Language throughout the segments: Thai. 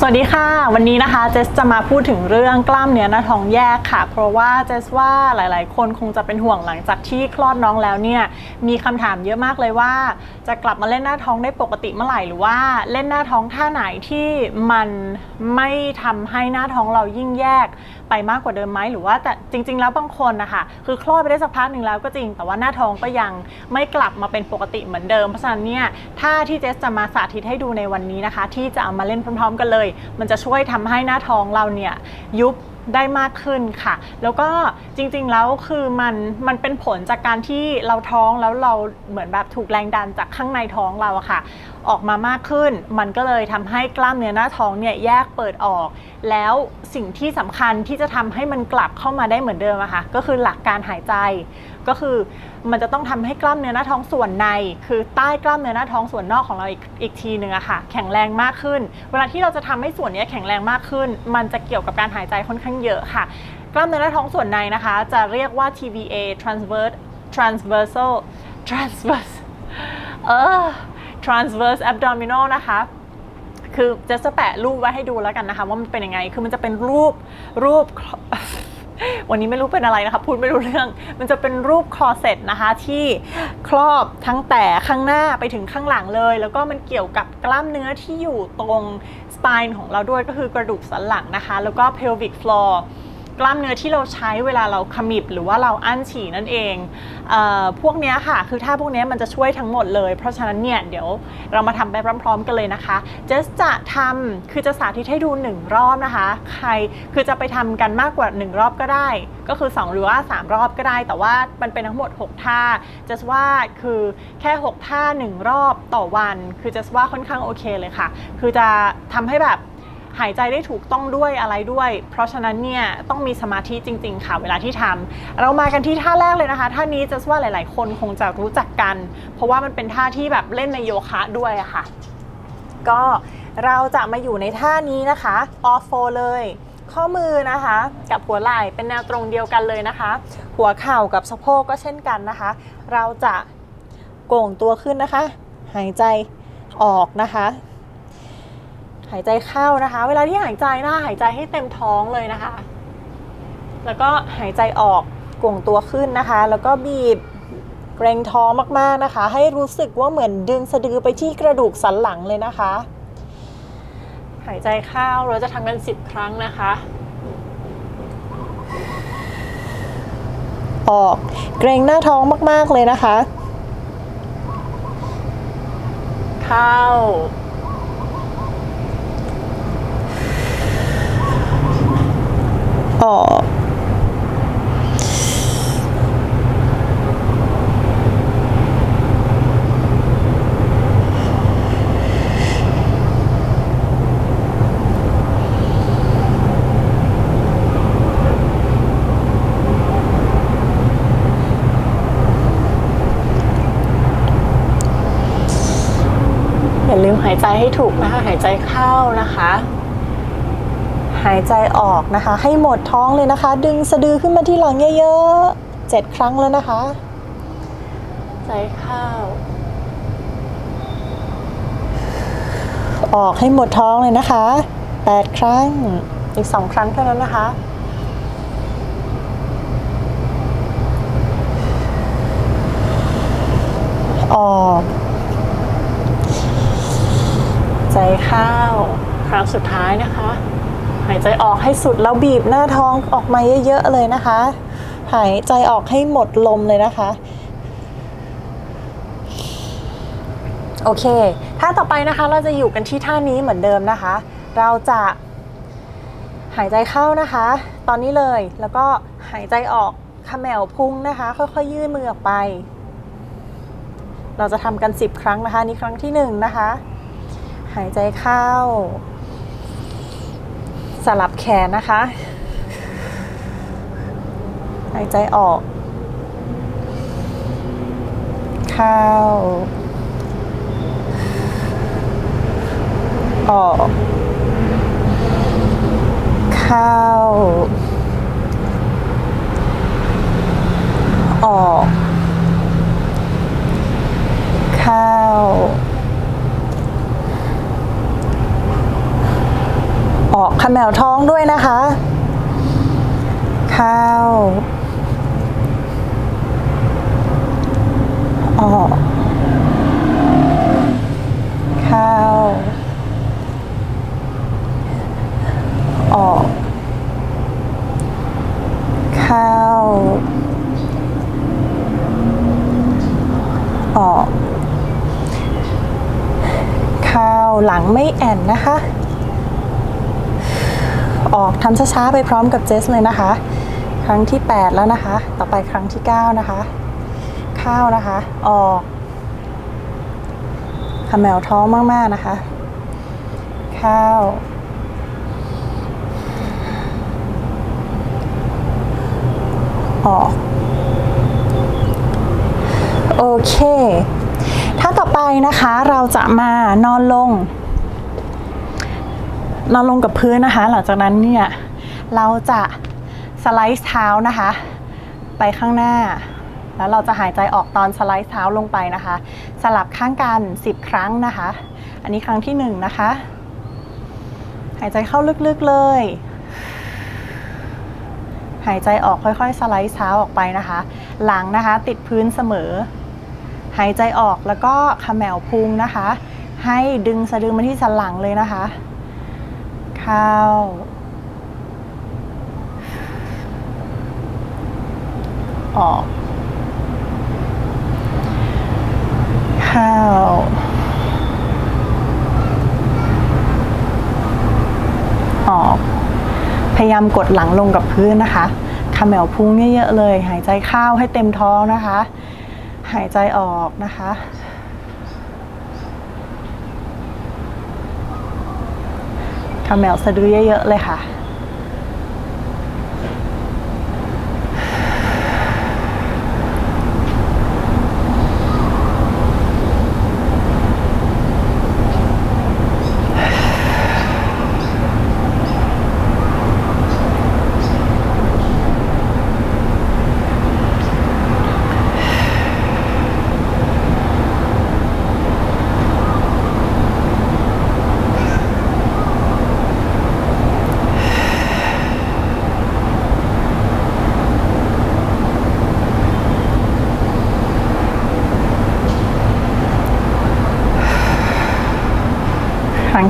สวัสดีค่ะ วันนี้นะคะเจสจะมาพูดถึงเรื่องกล้ามเนื้อหน้าท้องแยกค่ะ เพราะว่าเจสว่าหลาย ๆ คนคงจะเป็นห่วงหลังจากที่คลอดน้องแล้วเนี่ยมีคำถามเยอะมากเลยว่า จะกลับมาเล่นหน้าท้องได้ปกติเมื่อไหร่หรือว่าเล่นหน้าท้องท่าไหนที่มันไม่ทำให้หน้าท้องเรายิ่งแยก ไปมากกว่าเดิมไหมหรือว่าแต่จริง ๆ แล้วบางคนนะคะคือคลอดไปได้สักพักหนึ่งแล้วก็จริง แต่ว่าหน้าท้องก็ยังไม่กลับมาเป็นปกติเหมือนเดิม เพราะฉะนั้นเนี่ยท่าที่เจสจะมาสาธิตให้ดูในวันนี้นะคะ ที่จะเอามาเล่นพร้อม ๆ กันเลย มันจะช่วยทำให้หน้าท้องเราเนี่ยยุบได้มากขึ้นค่ะ แล้วก็จริงๆแล้วคือมันมันเป็นผลจากการที่เราท้องแล้วเราเหมือนแบบถูกแรงดันจากข้างในท้องเราอะค่ะ ออกมามากขึ้น มันก็เลยทำให้กล้ามเนื้อหน้าท้องเนี่ยแยกเปิดออก แล้วสิ่งที่สำคัญที่จะทำให้มันกลับเข้ามาได้เหมือนเดิมอะค่ะก็คือหลักการหายใจ ก็คือมันจะต้องทำให้กล้ามเนื้อหน้าท้องส่วนใน คือใต้กล้ามเนื้อหน้าท้องส่วนนอกของเราอีกอีกทีหนึ่งอะค่ะแข็งแรงมากขึ้น เวลาที่เราจะทำให้ส่วนนี้แข็งแรงมากขึ้น มันจะเกี่ยวกับการหายใจค่อนข้างเยอะค่ะ กล้ามเนื้อหน้าท้องส่วนในนะคะ จะเรียกว่า TVA transverse transversal transverse เออ transverse abdominal นะคะ คือจะจะแปะรูปไว้ให้ดูแล้วกันนะคะ ว่ามันเป็นยังไง คือมันจะเป็นรูปรูป วันนี้ไม่รู้เป็นอะไรนะคะ พูดไม่รู้เรื่อง มันจะเป็นรูปคอเซ็ตนะคะ ที่ครอบทั้งแต่ข้างหน้าไปถึงข้างหลังเลย แล้วก็มันเกี่ยวกับกล้ามเนื้อที่อยู่ตรงสปายของเราด้วยก็คือกระดูกสันหลังนะคะ แล้วก็ pelvic floor กล้ามเนื้อที่เราใช้เวลาเราขมิบหรือว่าเราอั้นฉี่นั่นเองเออพวกนี้ค่ะ คือถ้าพวกนี้มันจะช่วยทั้งหมดเลย เพราะฉะนั้นเนี่ยเดี๋ยวเรามาทำไปพร้อมๆกันเลยนะคะเจสจะทำคือจะสาธิตให้ดู 1 รอบนะคะ ใครคือจะไปทำกันมากกว่า 1 รอบก็ได้ ก็คือ 2 หรือว่า 3 รอบก็ได้ แต่ว่ามันเป็นทั้งหมด 6 ท่าเจสว่าคือแค่ 6 ท่า 1 รอบต่อวัน คือเจสว่าค่อนข้างโอเคเลยค่ะ คือจะทำให้แบบ หายใจได้ถูกต้องด้วยอะไรด้วย เพราะฉะนั้นเนี่ยต้องมีสมาธิจริง ๆ ค่ะเวลาที่ทำเรามากันที่ท่าแรกเลยนะคะท่านี้จะว่าหลาย ๆ คนคงจะรู้จักกัน เพราะว่ามันเป็นท่าที่แบบเล่นในโยคะด้วยอะค่ะ ก็เราจะมาอยู่ในท่านี้นะคะ off four เลยข้อมือนะคะ กับหัวไหล่เป็นแนวตรงเดียวกันเลยนะคะ หัวเข่ากับสะโพกก็เช่นกันนะคะ เราจะโก่งตัวขึ้นนะคะ หายใจออกนะคะ หายใจเข้านะคะ เวลาที่หายใจนะหายใจให้เต็มท้องเลยนะคะ แล้วก็หายใจออกโก่งตัวขึ้นนะคะ แล้วก็บีบเกรงท้องมากๆนะคะ ให้รู้สึกว่าเหมือนดึงสะดือไปที่กระดูกสันหลังเลยนะคะ หายใจเข้าเราจะทำกันสิบครั้งนะคะ ออกเกรงหน้าท้องมากๆเลยนะคะ เข้า ออ กอย่าลืมหายใจให้ถูกนะคะ หายใจเข้านะคะ หายใจออกนะคะ ให้หมดท้องเลยนะคะ ดึงสะดือขึ้นมาที่หลังเยอะๆเจ็ดครั้งแล้วนะคะ ใจเข้า ออกให้หมดท้องเลยนะคะแปดครั้ง อีกสองครั้งเท่านั้นนะคะ ออก ใจเข้า ครั้งสุดท้ายนะคะ หายใจออกให้สุดแล้วบีบหน้าท้องออกมาเยอะๆเลยนะคะ หายใจออกให้หมดลมเลยนะคะ โอเค ท่าต่อไปนะคะเราจะอยู่กันที่ท่านี้เหมือนเดิมนะคะ เราจะหายใจเข้านะคะ ตอนนี้เลยแล้วก็หายใจออกขมแมวพุงนะคะ ค่อยๆ ยื่นมือออกไป เราจะทำกัน 10 ครั้งนะคะ นี่ครั้งที่1นะคะ หายใจเข้า สลับแขนนะคะ หายใจออก เข้า ออก เข้า ออก เข้า ออกขมวท้องด้วยนะคะเข้าออกเข้าออกเข้าออกเข้าหลังไม่แอนนะคะ ออกทำช้าๆไปพร้อมกับเจสเลยนะคะ ครั้งที่ 8 แล้วนะคะ ต่อไปครั้งที่ 9 นะคะ เข้านะคะ ออกขมแมวท้องมากๆนะคะ เข้า ออกโอเค ถ้าต่อไปนะคะเราจะมานอนลง นอนลงกับพื้นนะคะ หลังจากนั้นเนี่ยเราจะสไลด์เท้านะคะ ไปข้างหน้า แล้วเราจะหายใจออกตอนสไลด์เท้าลงไปนะคะ สลับข้างกัน 10 ครั้งนะคะ อันนี้ครั้งที่1นะคะ หายใจเข้าลึกๆเลย หายใจออกค่อยๆ สไลด์เท้าออกไปนะคะ หลังนะคะติดพื้นเสมอ หายใจออกแล้วก็ขมแมวพุงนะคะ ให้ดึงสะดือมาที่สันหลังเลยนะคะ เข้า ออก เข้า ออก พยายามกดหลังลงกับพื้นนะคะขมแมวพุงเยอะๆเลย หายใจเข้าให้เต็มท้องนะคะ หายใจออกนะคะ ขมแมวสะดือเยอะๆเลยค่ะ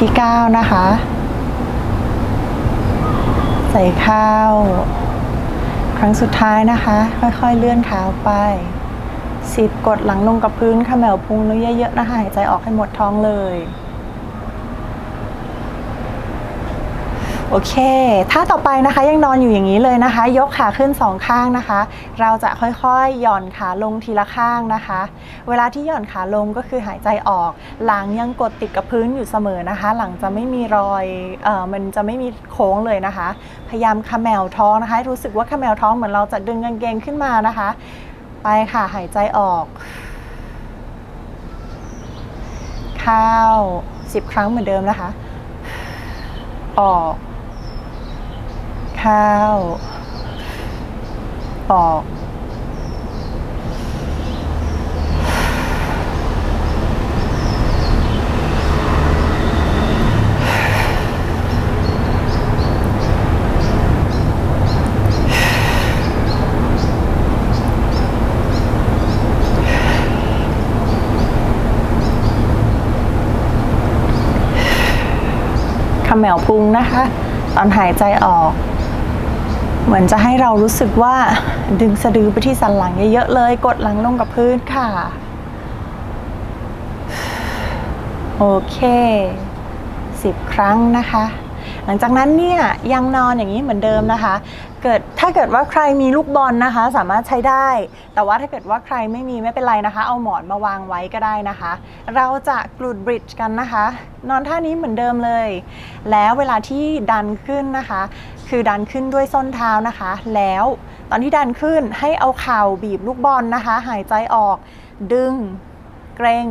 ที่ 9 นะคะ ใส่ข้าว ครั้งสุดท้ายนะคะ ค่อยๆเลื่อนเท้าไปสิบกดหลังลงกับพื้นขมแมวพุงแล้วเยอะๆนะคะหายใจออกให้หมดท้องเลย โอเค ถ้าต่อไปนะคะยังนอนอยู่อย่างนี้เลยนะคะ ยกขาขึ้นสองข้างนะคะ เราจะค่อยๆ หย่อนขาลงทีละข้างนะคะ เวลาที่หย่อนขาลงก็คือหายใจออก หลังยังกดติดกับพื้นอยู่เสมอนะคะ หลังจะไม่มีรอยเอ่อมันจะไม่มีโค้งเลยนะคะ พยายามขมแมวท้องนะคะ รู้สึกว่าขมแมวท้องเหมือนเราจะดึงกางเกงขึ้นมานะคะ ไปค่ะหายใจออก เข้า10 ครั้งเหมือนเดิมนะคะออก ข้าวออกขมแมวพุงนะคะ ตอนหายใจออก เหมือนจะให้เรารู้สึกว่าดึงสะดือไปที่สันหลังเยอะๆเลย กดหลังลงกับพื้นค่ะ โอเค10ครั้งนะคะ หลังจากนั้นเนี่ยยังนอนอย่างนี้เหมือนเดิมนะคะ เกิดถ้าเกิดว่าใครมีลูกบอลนะคะ สามารถใช้ได้ แต่ว่าถ้าเกิดว่าใครไม่มีไม่เป็นไรนะคะ เอาหมอนมาวางไว้ก็ได้นะคะ เราจะกรูดบริดจ์กันนะคะ นอนท่านี้เหมือนเดิมเลย แล้วเวลาที่ดันขึ้นนะคะ คือดันขึ้นด้วยส้นเท้านะคะ แล้วตอนที่ดันขึ้นให้เอาเข่าบีบลูกบอลนะคะ หายใจออก ดึง เกรง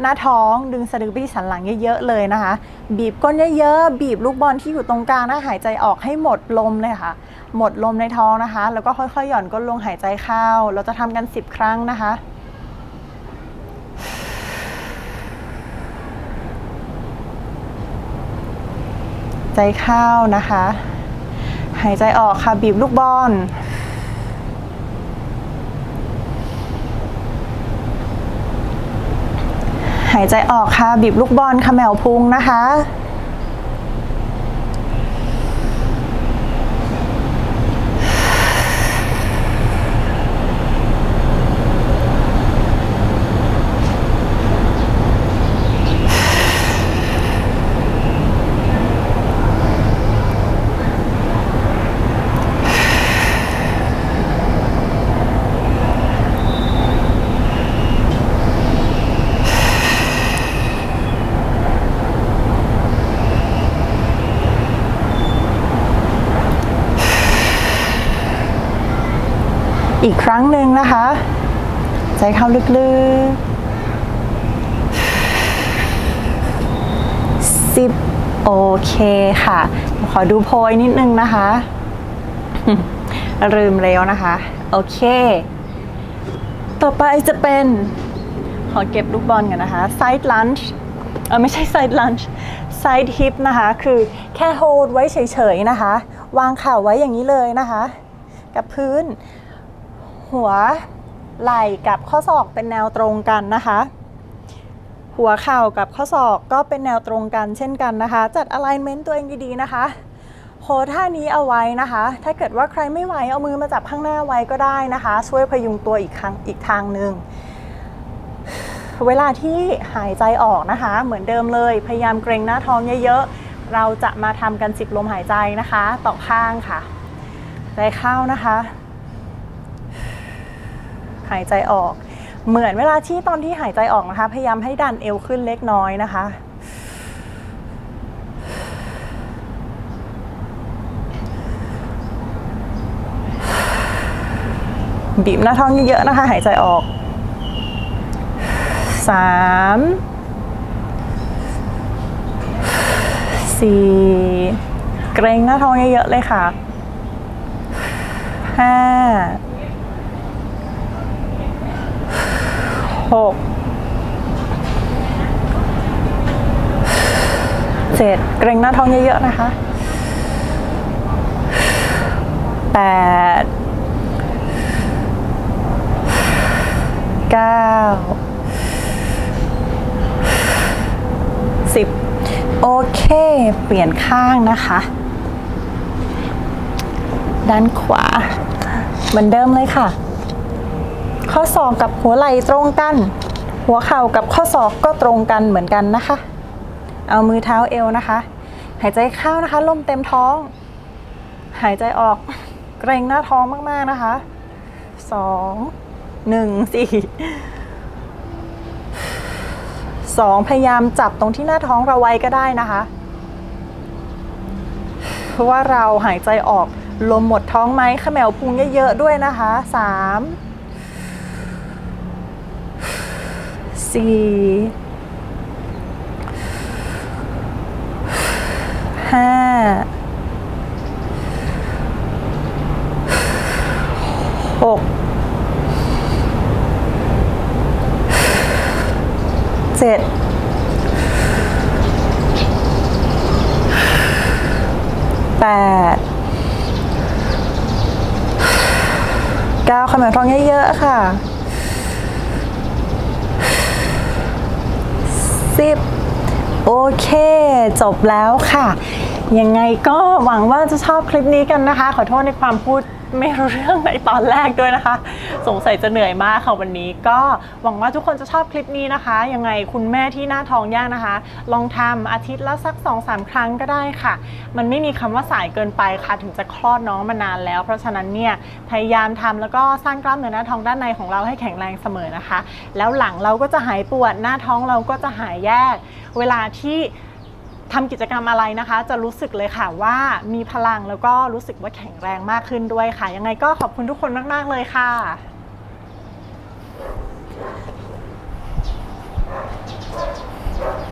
หน้าท้องดึงสะดือไปที่สันหลังเยอะๆเลยนะคะ บีบก้นเยอะๆบีบลูกบอลที่อยู่ตรงกลางนะหายใจออกให้หมดลมเลยค่ะ หมดลมในท้องนะคะ แล้วก็ค่อยๆ หย่อนก้นลงหายใจเข้า เราจะทำกัน 10 ครั้งนะคะใจเข้านะคะ หายใจออกค่ะบีบลูกบอลหายใจออกค่ะบีบลูกบอลเขมวพุงนะคะ อีกครั้งหนึ่งนะคะ ใจเข้าลึกๆสิบโอเคค่ะ ขอดูโพยนิดนึงนะคะลืมแล้วนะคะ โอเค ต่อไปจะเป็น ขอเก็บลูกบอลกันนะคะ side lunge เออไม่ใช่ side lunge side hip นะคะ คือแค่ hold ไว้เฉยๆนะคะ วางข่าไว้อย่างนี้เลยนะคะ กับพื้น หัวไหล่กับข้อศอกเป็นแนวตรงกันนะคะ หัวเข่ากับข้อศอกก็เป็นแนวตรงกันเช่นกันนะคะ จัด alignment ตัวเองดีๆนะคะโฮท่านี้เอาไว้นะคะ ถ้าเกิดว่าใครไม่ไหวเอามือมาจับข้างหน้าไว้ก็ได้นะคะ ช่วยพยุงตัวอีกครั้งอีกทางหนึ่งเวลาที่หายใจออกนะคะ เหมือนเดิมเลย พยายามเกรงหน้าท้องเยอะๆ เราจะมาทำกัน10ลมหายใจนะคะ ต่อข้างค่ะ ใจเข้านะคะ หายใจออก เหมือนเวลาที่ตอนที่หายใจออกนะคะ พยายามให้ดันเอวขึ้นเล็กน้อยนะคะบีบหน้าท้องเยอะๆนะคะ หายใจออก สามสี่เกรงหน้าท้องเยอะๆเลยค่ะห้า หกเจ็ดเกรงหน้าท้องเยอะๆนะคะแปดเก้าสิบโอเค เปลี่ยนข้างนะคะ ด้านขวาเหมือนเดิมเลยค่ะ ข้อศอกกับหัวไหล่ตรงกัน หัวเข่ากับข้อศอกก็ตรงกันเหมือนกันนะคะ เอามือเท้าเอวนะคะ หายใจเข้านะคะลมเต็มท้อง หายใจออกเกรงหน้าท้องมากๆนะคะสองหนึ่งสี่สองพยายามจับตรงที่หน้าท้องเราไว้ก็ได้นะคะเพราะว่าเราหายใจออกลมหมดท้องไหมขมวพุงเยอะๆด้วยนะคะสาม สี่ห้าหกเจ็ดแปดเก้าขมวท้องเยอะๆค่ะ 10 โอเค จบแล้วค่ะ ยังไงก็หวังว่าจะชอบคลิปนี้กันนะคะ ขอโทษในความพูด ไม่รู้เรื่องในตอนแรกด้วยนะคะ สงสัยจะเหนื่อยมากค่ะวันนี้ ก็หวังว่าทุกคนจะชอบคลิปนี้นะคะ ยังไงคุณแม่ที่หน้าท้องยากนะคะ ลองทำอาทิตย์ละสัก 2-3 ครั้งก็ได้ค่ะ มันไม่มีคำว่าสายเกินไปค่ะ ถึงจะคลอดน้องมานานแล้ว เพราะฉะนั้นเนี่ยพยายามทำแล้วก็สร้างกล้ามเนื้อหน้าท้องด้านในของเราให้แข็งแรงเสมอนะคะ แล้วหลังเราก็จะหายปวดหน้าท้องเราก็จะหายแยก เวลาที่ ทำกิจกรรมอะไรนะคะ จะรู้สึกเลยค่ะว่ามีพลังแล้วก็รู้สึกว่าแข็งแรงมากขึ้นด้วยค่ะ ยังไงก็ขอบคุณทุกคนมาก ๆ เลยค่ะ